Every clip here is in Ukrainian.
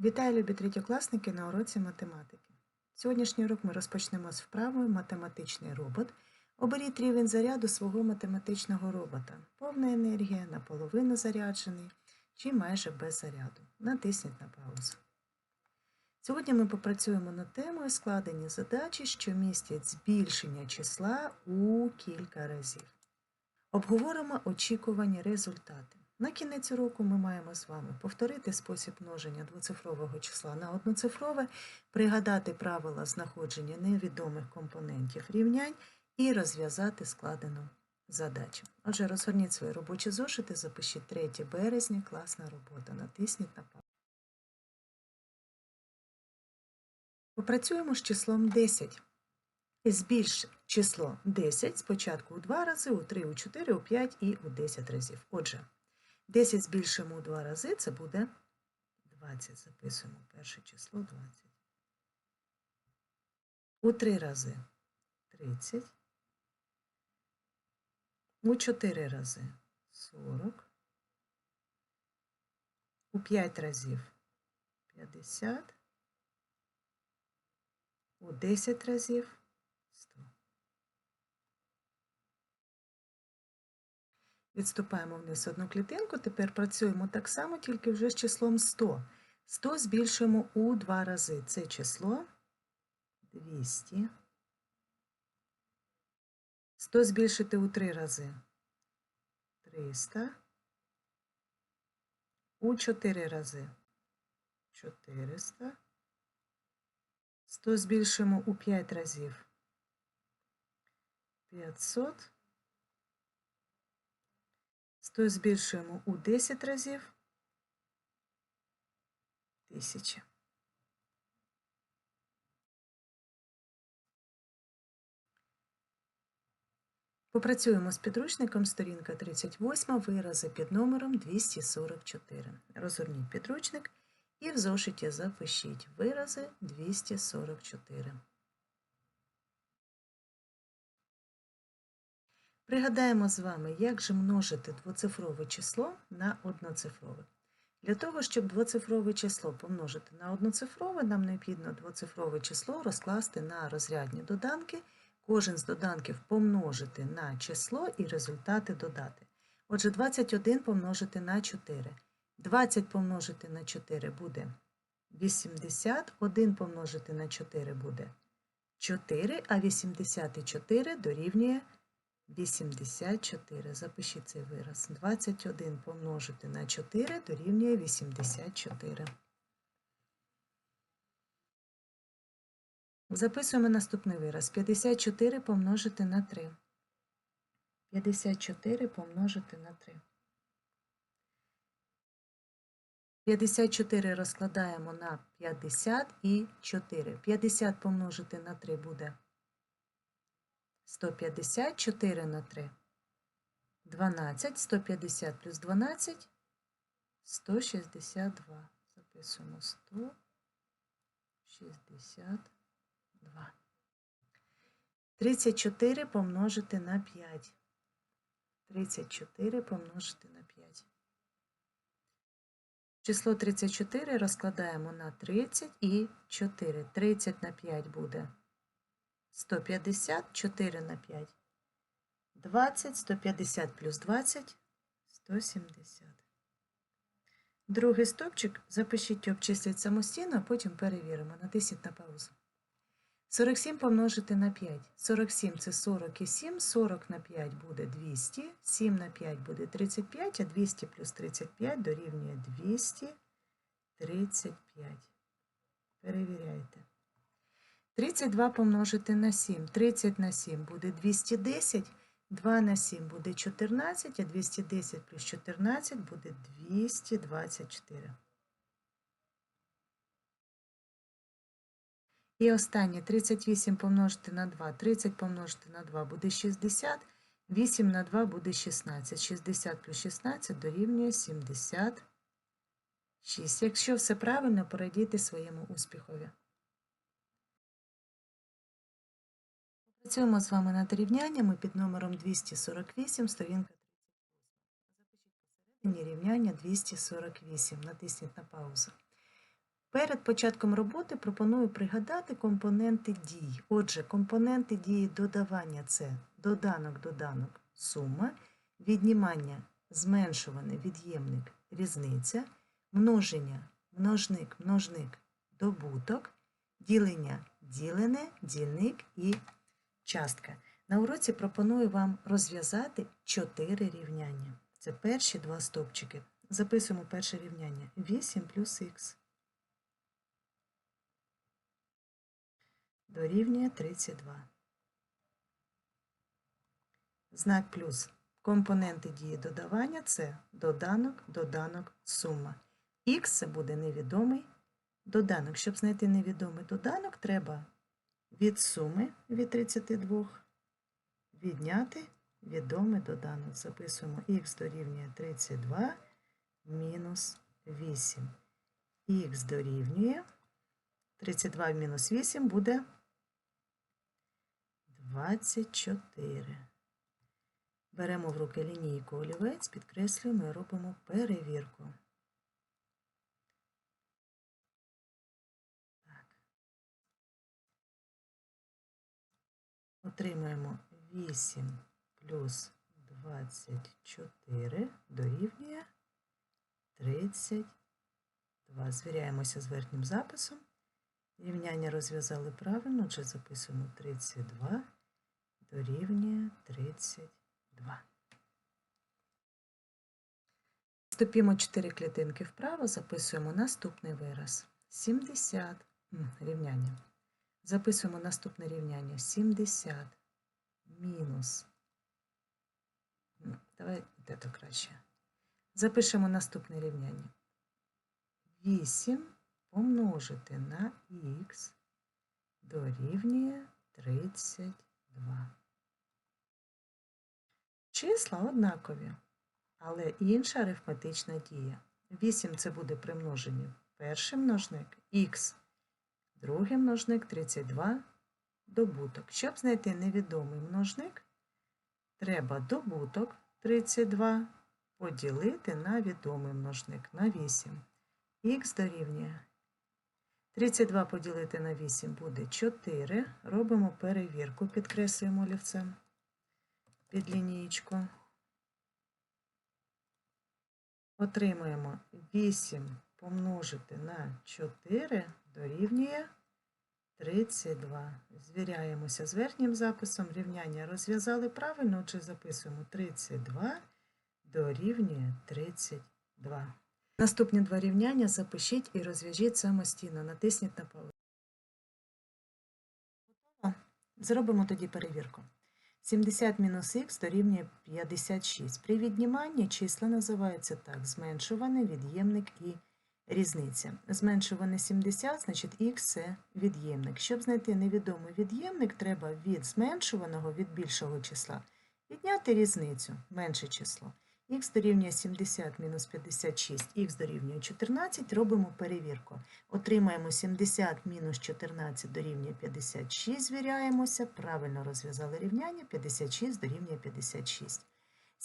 Вітаю, любі третьокласники на уроці математики. Сьогоднішній урок ми розпочнемо з вправою математичний робот. Оберіть рівень заряду свого математичного робота. Повна енергія, наполовину заряджений чи майже без заряду. Натисніть на паузу. Сьогодні ми попрацюємо над темою складені задачі, що містять збільшення числа у кілька разів. Обговоримо очікувані результати. На кінець уроку ми маємо з вами повторити спосіб множення двоцифрового числа на одноцифрове, пригадати правила знаходження невідомих компонентів рівнянь і розв'язати складену задачу. Отже, розгорніть свої робочі зошити, запишіть 3 березня, класна робота. Натисніть на паузу. Попрацюємо з числом 10. Збільш число 10 спочатку у 2 рази, у 3, у 4, у 5 і у 10 разів. Отже, 10 збільшимо у 2 рази, це буде 20. Записуємо перше число 20. У 3 рази 30. У 4 рази 40. У 5 разів 50. У 10 разів 100. Відступаємо вниз одну клітинку, тепер працюємо так само, тільки вже з числом 100. 100 збільшуємо у 2 рази. Це число 200. 100 збільшити у 3 рази 300. У 4 рази 400. 100 збільшуємо у 5 разів 500. 100 збільшуємо у 10 разів 1000. Попрацюємо з підручником сторінка 38, вирази під номером 244. Розгорніть підручник і в зошиті запишіть вирази 244. Пригадаємо з вами, як же множити двоцифрове число на одноцифрове. Для того, щоб двоцифрове число помножити на одноцифрове, нам необхідно двоцифрове число розкласти на розрядні доданки, кожен з доданків помножити на число і результати додати. Отже, 21 помножити на 4. 20 помножити на 4 буде 80, 1 помножити на 4 буде 4, а 84 дорівнює 84. Запишіть цей вираз. 21 помножити на 4 дорівнює 84. Записуємо наступний вираз. 54 помножити на 3. 54 помножити на 3. 54 розкладаємо на 50 і 4. 50 помножити на 3 буде 150, 4 на 3. 12, 150 плюс 12, 162. Записуємо 162. 34 помножити на 5. 34 помножити на 5. Число 34 розкладаємо на 30 і 4. 30 на 5 буде 150, 4 на 5. 20, 150 плюс 20, 170. Другий стопчик запишіть і самостійно, а потім перевіримо. Натисніть на паузу. 47 помножити на 5. 47 це 40 і 7, 40 на 5 буде 200, 7 на 5 буде 35, а 200 плюс 35 дорівнює 235. Перевіряйте. 32 помножити на 7. 30 на 7 буде 210, 2 на 7 буде 14, а 210 плюс 14 буде 224. І останнє 38 помножити на 2, 30 помножити на 2 буде 60, 8 на 2 буде 16. 60 плюс 16 дорівнює 76. Якщо все правильно, порадійте своєму успіхові. Працюємо з вами над рівняннями під номером 248, сторінка 38. Запишіть рівняння 248. Натисніть на паузу. Перед початком роботи пропоную пригадати компоненти дій. Отже, компоненти дії додавання це доданок, доданок, сума, віднімання, зменшуване, від'ємник, різниця, множення, множник, множник, добуток, ділення, ділене, дільник і частка. На уроці пропоную вам розв'язати чотири рівняння. Це перші два стовпчики. Записуємо перше рівняння 8 плюс х. Дорівнює 32. Знак плюс. Компоненти дії додавання це доданок, доданок, сума. Х це буде невідомий доданок. Щоб знайти невідомий доданок, треба від суми від 32 відняти відомий доданок. Записуємо х дорівнює 32 мінус 8. Х дорівнює 32 мінус 8 буде 24. Беремо в руки лінійку олівець, підкреслюємо і робимо перевірку. Отримаємо 8 плюс 24 дорівнює 32. Звіряємося з верхнім записом. Рівняння розв'язали правильно, отже записуємо 32 дорівнює 32. Ступімо 4 клітинки вправо, записуємо наступний вираз. 70 рівняння. Записуємо наступне рівняння 70 мінус. Давай де то краще. Запишемо наступне рівняння. 8 помножити на х дорівнює 32. Числа однакові, але інша арифметична дія. 8 це буде при множенні перший множник, х, другий множник 32 добуток. Щоб знайти невідомий множник, треба добуток 32 поділити на відомий множник на 8. Х дорівнює 32 поділити на 8 буде 4. Робимо перевірку, підкреслюємо олівцем під лінієчку. Отримуємо 8 помножити на 4 дорівнює 32. Звіряємося з верхнім записом. Рівняння розв'язали правильно, отже записуємо 32 дорівнює 32. Наступні два рівняння запишіть і розв'яжіть самостійно. Натисніть на паузу. Зробимо тоді перевірку. 70 мінус х дорівнює 56. При відніманні числа називаються так: зменшуване, від'ємник і різниця. Зменшуване 70, значить х це від'ємник. Щоб знайти невідомий від'ємник, треба від зменшуваного від більшого числа відняти різницю, менше число. Х дорівнює 70 мінус 56, х дорівнює 14, робимо перевірку. Отримаємо 70 мінус 14 дорівнює 56, звіряємося, правильно розв'язали рівняння, 56 дорівнює 56.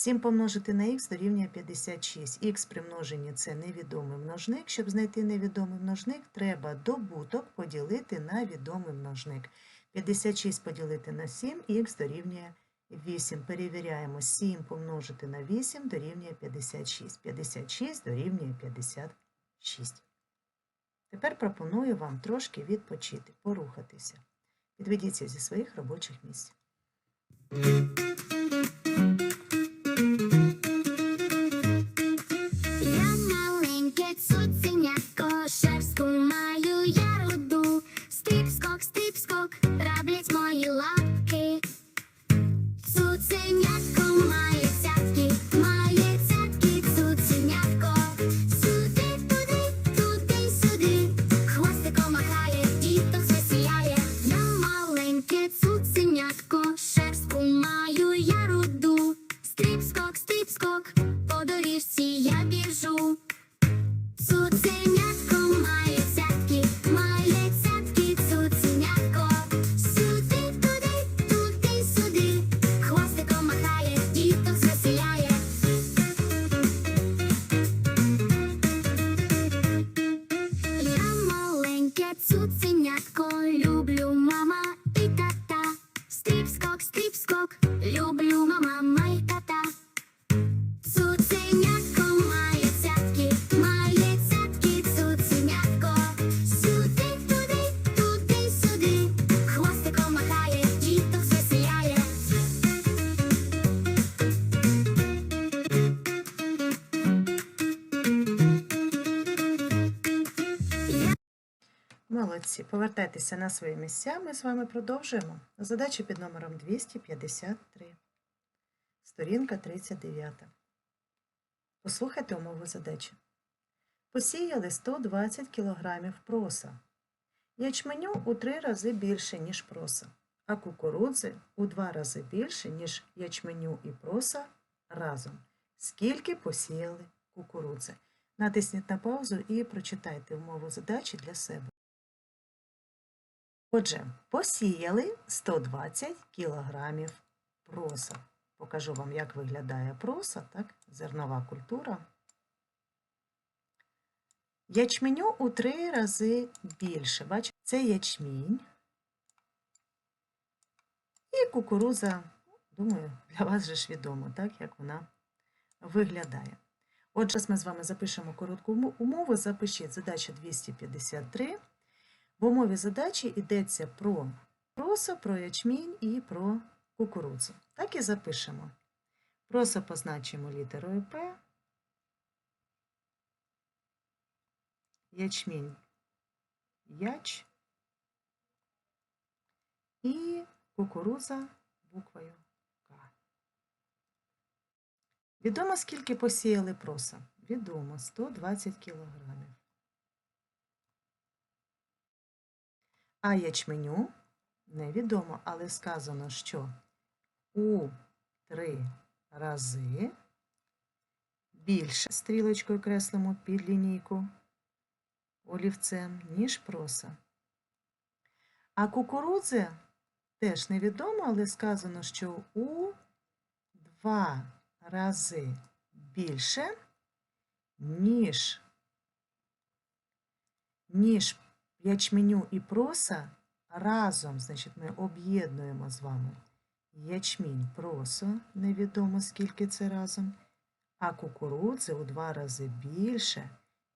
7 помножити на х дорівнює 56. Х при множенні – це невідомий множник. Щоб знайти невідомий множник, треба добуток поділити на відомий множник. 56 поділити на 7, х дорівнює 8. Перевіряємо 7 помножити на 8 дорівнює 56. 56 дорівнює 56. Тепер пропоную вам трошки відпочити, порухатися. Підведіться зі своїх робочих місць. Молодці. Повертайтеся на свої місця. Ми з вами продовжуємо. Задача під номером 253. Сторінка 39. Послухайте умову задачі. Посіяли 120 кг проса. Ячменю у три рази більше, ніж проса, а кукурудзи у два рази більше, ніж ячменю і проса разом. Скільки посіяли кукурудзи? Натисніть на паузу і прочитайте умову задачі для себе. Отже, посіяли 120 кілограмів проса. Покажу вам, як виглядає проса, так? зернова культура. Ячменю у три рази більше. Бачите, це ячмінь. І кукуруза, думаю, для вас же ж відомо, так, як вона виглядає. Отже, ми з вами запишемо коротку умову. Запишіть задача 253. В умові задачі йдеться про проса, про ячмінь і про кукурудзу. Так і запишемо. Проса позначимо літерою П. Ячмінь яч і кукуруза буквою К. Відомо, скільки посіяли проса? Відомо 120 кілограмів. А ячменю невідомо, але сказано, що у три рази більше стрілочкою креслимо під лінійку олівцем, ніж проса. А кукурудзи теж невідомо, але сказано, що у два рази більше, ніж, ніж ячменю і проса разом, значить, ми об'єднуємо з вами ячмінь просо, невідомо скільки це разом, а кукурудзи у два рази більше,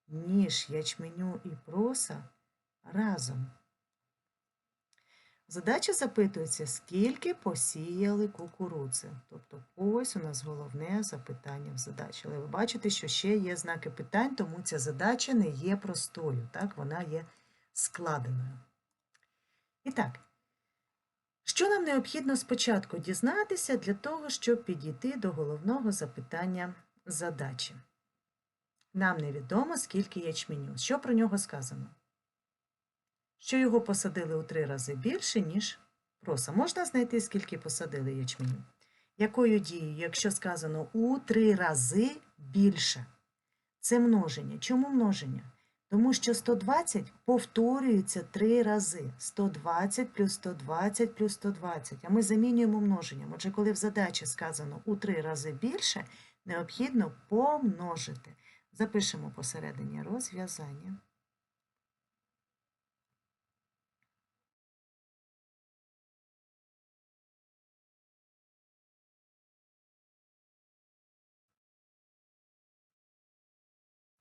ніж ячменю і проса разом. Задача запитується, скільки посіяли кукурудзи. Тобто ось у нас головне запитання в задачі. Але ви бачите, що ще є знаки питань, тому ця задача не є простою, так? вона є складеною. І так, що нам необхідно спочатку дізнатися для того, щоб підійти до головного запитання задачі? Нам невідомо, скільки ячменю. Що про нього сказано? Що його посадили у три рази більше, ніж проса. Можна знайти, скільки посадили ячменю? Якою дією, якщо сказано у три рази більше? Це множення. Чому множення? Тому що 120 повторюється три рази. 120 плюс 120 плюс 120. А ми замінюємо множенням. Отже, коли в задачі сказано у три рази більше, необхідно помножити. Запишемо посередині розв'язання.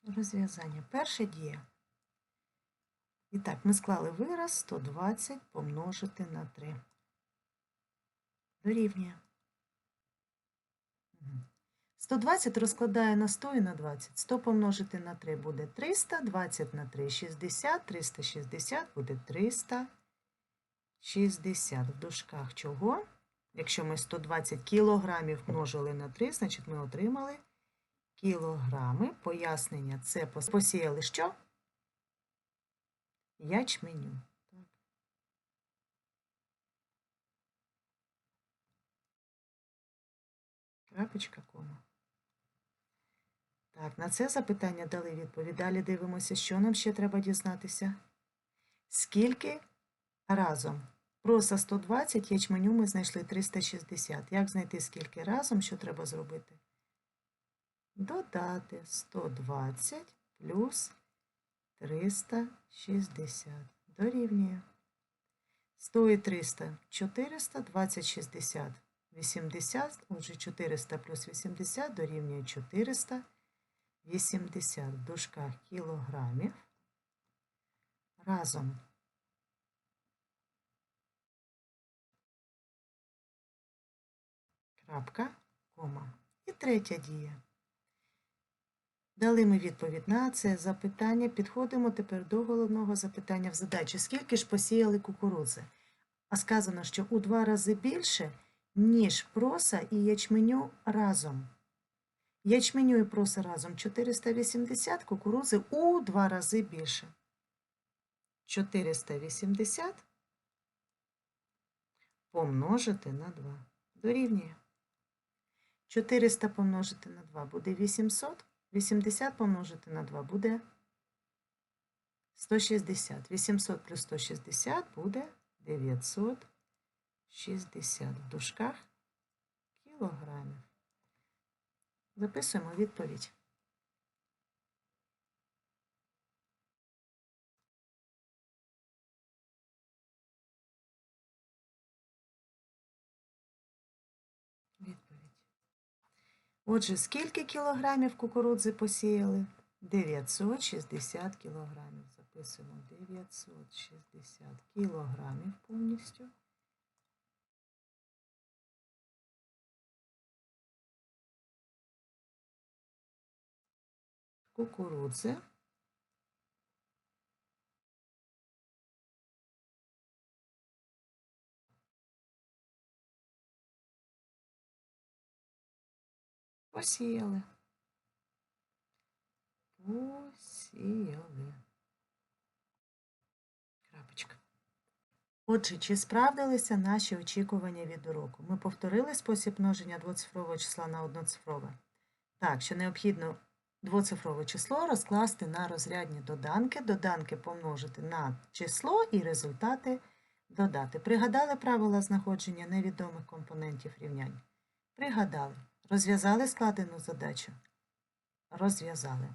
Розв'язання. Перша дія. І так, ми склали вираз 120 помножити на 3. Дорівнює. 120 розкладає на 100 і на 20. 100 помножити на 3 буде 300, 20 на 3 – 60, 360 буде 360. В дужках чого? Якщо ми 120 кілограмів множили на 3, значить ми отримали кілограми. Пояснення це посіяли що? Ячменю. Крапочка, кома. Так, на це запитання дали відповідь. Далі дивимося, що нам ще треба дізнатися. Скільки разом? Проса 120, ячменю ми знайшли 360. Як знайти скільки разом? Що треба зробити? Додати 120 плюс 360. Дорівнює. 100 і 300 – 400, 20, 60 – 80. Отже, 400 плюс 80 дорівнює 480 в дужках кілограмів. Разом. Крапка, кома. І третя дія. Дали ми відповідь на це запитання. Підходимо тепер до головного запитання в задачі. Скільки ж посіяли кукурудзи? А сказано, що у два рази більше, ніж проса і ячменю разом. Ячменю і проса разом 480, кукурудзи у два рази більше. 480 помножити на 2. Дорівнює. 400 помножити на 2 буде 800. 80 помножити на 2 буде 160. 800 плюс 160 буде 960 в дужках кілограмів. Записуємо відповідь. Отже, скільки кілограмів кукурудзи посіяли? 960 кілограмів. Записуємо 960 кілограмів повністю. Кукурудзи. Посіяли. Посіяли. Крапочка. Отже, чи справдилися наші очікування від уроку? Ми повторили спосіб множення двоцифрового числа на одноцифрове. Так, що необхідно двоцифрове число розкласти на розрядні доданки, доданки помножити на число і результати додати. Пригадали правила знаходження невідомих компонентів рівнянь? Пригадали. Розв'язали складену задачу? Розв'язали.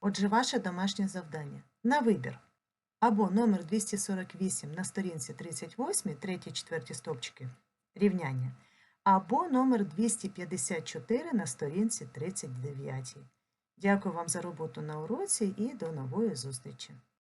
Отже, ваше домашнє завдання. На вибір. Або номер 248 на сторінці 38, 3, 4 стовпчики рівняння. Або номер 254 на сторінці 39. Дякую вам за роботу на уроці і до нової зустрічі!